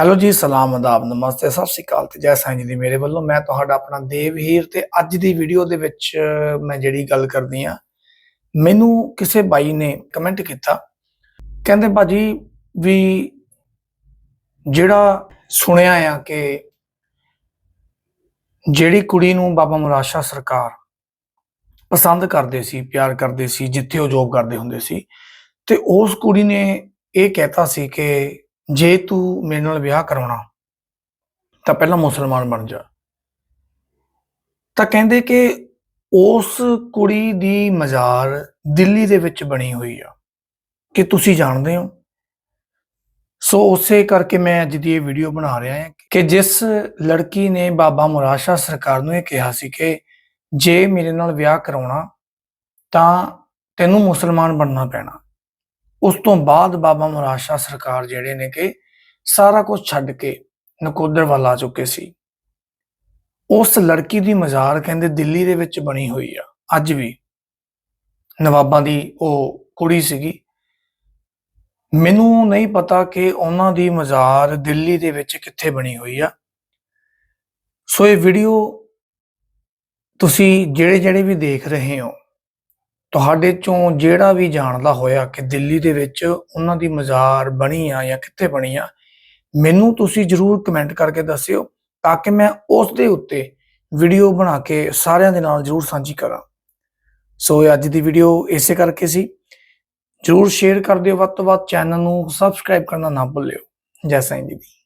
Hello ਜੀ, ਸਲਾਮ, ਅਦਾਬ, ਨਮਸਤੇ, ਸਤਿ ਸ਼੍ਰੀ ਅਕਾਲ ਤੇ ਜੈ ਸਾਈਂ ਜੀ ਦੀ ਮੇਰੇ ਵੱਲੋਂ। ਮੈਂ ਤੁਹਾਡਾ ਆਪਣਾ ਦੇਵ ਹੀਰ ਤੇ ਅੱਜ ਦੀ ਵੀਡੀਓ ਦੇ ਵਿੱਚ ਮੈਂ ਜਿਹੜੀ ਗੱਲ ਕਰਦੀ ਆ, ਮੈਨੂੰ ਕਿਸੇ ਬਾਈ ਨੇ ਕਮੈਂਟ ਕੀਤਾ। ਕਹਿੰਦੇ ਬਾਜੀ ਵੀ ਜਿਹੜਾ ਸੁਣਿਆ ਆ ਕਿ ਜਿਹੜੀ ਕੁੜੀ ਨੂੰ ਬਾਬਾ ਮੁਰਾਸ਼ਾ ਸਰਕਾਰ ਪਸੰਦ ਕਰਦੇ ਸੀ, ਪਿਆਰ ਕਰਦੇ ਸੀ, ਜਿੱਥੇ ਉਹ ਜੋਬ ਕਰਦੇ ਹੁੰਦੇ ਸੀ, ਤੇ ਉਸ ਕੁੜੀ ਨੇ ਇਹ ਕਹਿਤਾ ਸੀ ਕਿ ਜੇ ਤੂੰ ਮੇਰੇ ਨਾਲ ਵਿਆਹ ਕਰਾਉਣਾ, ਤਾਂ ਪਹਿਲਾਂ ਮੁਸਲਮਾਨ ਬਣ ਜਾ। ਤਾਂ ਕਹਿੰਦੇ ਕਿ ਉਸ ਕੁੜੀ ਦੀ ਮਜ਼ਾਰ ਦਿੱਲੀ ਦੇ ਵਿੱਚ ਬਣੀ ਹੋਈ ਆ। ਕਿ ਤੁਸੀਂ ਜਾਣਦੇ ਹੋ? ਸੋ ਉਸੇ ਕਰਕੇ ਮੈਂ ਅੱਜ ਦੀ ਇਹ ਵੀਡੀਓ ਬਣਾ ਰਿਹਾ ਹਾਂ ਕਿ ਜਿਸ ਲੜਕੀ ਨੇ ਬਾਬਾ ਮੁਰਾਸ਼ਾ ਸਰਕਾਰ ਨੂੰ ਇਹ ਕਿਹਾ ਸੀ ਕਿ ਜੇ ਮੇਰੇ ਨਾਲ ਵਿਆਹ ਕਰਾਉਣਾ, ਤਾਂ ਤੈਨੂੰ ਮੁਸਲਮਾਨ ਬਣਨਾ ਪੈਣਾ। ਉਸ ਤੋਂ ਬਾਅਦ ਬਾਬਾ ਮੁਰਾਸ਼ਾ ਸਰਕਾਰ ਜਿਹੜੇ ਨੇ ਕਿ ਸਾਰਾ ਕੁਝ ਛੱਡ ਕੇ ਨਕੋਦਰ ਵੱਲ ਆ ਚੁੱਕੇ ਸੀ। ਉਸ ਲੜਕੀ ਦੀ ਮਜ਼ਾਰ ਕਹਿੰਦੇ ਦਿੱਲੀ ਦੇ ਵਿੱਚ ਬਣੀ ਹੋਈ ਆ। ਅੱਜ ਵੀ ਨਵਾਬਾਂ ਦੀ ਉਹ ਕੁੜੀ ਸੀਗੀ। ਮੈਨੂੰ ਨਹੀਂ ਪਤਾ ਕਿ ਉਹਨਾਂ ਦੀ ਮਜ਼ਾਰ ਦਿੱਲੀ ਦੇ ਵਿੱਚ ਕਿੱਥੇ ਬਣੀ ਹੋਈ ਆ। ਸੋ ਇਹ ਵੀਡੀਓ ਤੁਸੀਂ ਜਿਹੜੇ ਜਿਹੜੇ ਵੀ ਦੇਖ ਰਹੇ ਹੋ ਤੁਹਾਡੇ ਚੋਂ ਜਿਹੜਾ ਵੀ ਜਾਣਦਾ ਹੋਇਆ ਕਿ ਦਿੱਲੀ ਦੇ ਵਿੱਚ ਉਹਨਾਂ ਦੀ ਮਜ਼ਾਰ ਬਣੀ ਆ ਜਾਂ ਕਿੱਥੇ ਬਣੀ ਆ, ਮੈਨੂੰ ਤੁਸੀਂ ਜਰੂਰ ਕਮੈਂਟ ਕਰਕੇ ਦੱਸਿਓ ਤਾਂ ਕਿ ਮੈਂ ਉਸ ਦੇ ਉੱਤੇ ਵੀਡੀਓ ਬਣਾ ਕੇ ਸਾਰਿਆਂ ਦੇ ਨਾਲ ਜਰੂਰ ਸਾਂਝੀ ਕਰਾਂ। ਸੋ ਇਹ ਅੱਜ ਦੀ ਵੀਡੀਓ ਇਸੇ ਕਰਕੇ ਸੀ। ਜਰੂਰ ਸ਼ੇਅਰ ਕਰ ਦਿਓ ਵੱਧ ਤੋਂ ਵੱਧ ਚੈਨਲ ਨੂੰ ਸਬਸਕ੍ਰਾਈਬ ਕਰਨਾ ਨਾ ਭੁੱਲਿਓ। ਜੈ ਸਾਈਂ ਜੀ ਦੀ